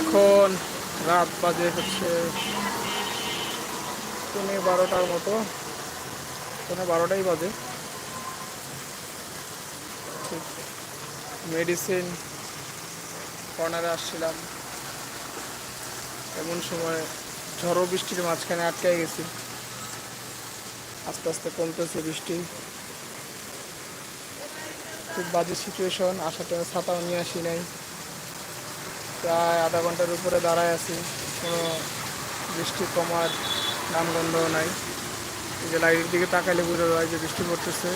এখন রাত বাজে হচ্ছে পৌনে বারোটার মতো। পৌনে বারোটাই বাজে। মেডিসিন কর্নারে আসছিলাম। এমন সময় ঝড়ো বৃষ্টির মাঝখানে আটকে গেছি। আস্তে আস্তে কমতেছে বৃষ্টি। খুব বাজে সিচুয়েশন টাইমে ছাতাও নিয়ে আসি নাই। প্রায় আধা ঘণ্টার উপরে দাঁড়ায় আছি। কোনো বৃষ্টি কমার নামগন্ধও নাই। এই যে লাইটের দিকে তাকাইলে বোঝা যায় যে বৃষ্টি পড়তেছে।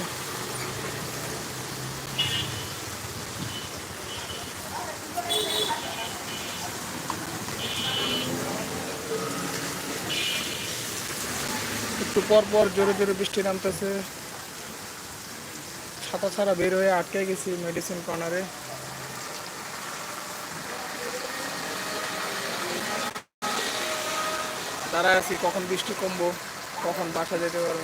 একটু পর পর জোরে জোরে বৃষ্টি নামতেছে। ছাতা ছাড়া বের হয়ে আটকে গেছি মেডিসিন কর্নারে দাঁড়ায় আছি, কখন বৃষ্টি কমবো, কখন বাসা যেতে পারব।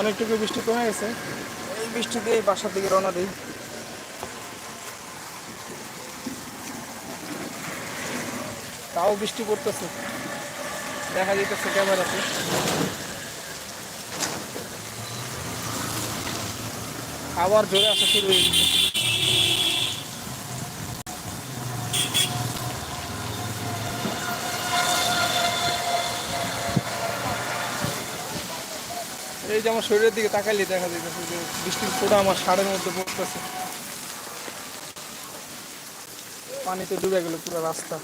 অনেকটুকু বৃষ্টি কমে গেছে। এই বৃষ্টি দিয়ে বাসার দিকে রওনা দিই। তাও বৃষ্টি পড়তেছে। দেখা যেতেছে ক্যামেরাতে। আবার জোরে আসা শুরু হয়ে গেছে। এই যে আমার শরীরের দিকে তাকাইলে দেখা যাইতেছে যে বৃষ্টির ফোঁটা আমার সারের মধ্যে পড়তেছে। পানিতে ডুবে গেল পুরো রাস্তা।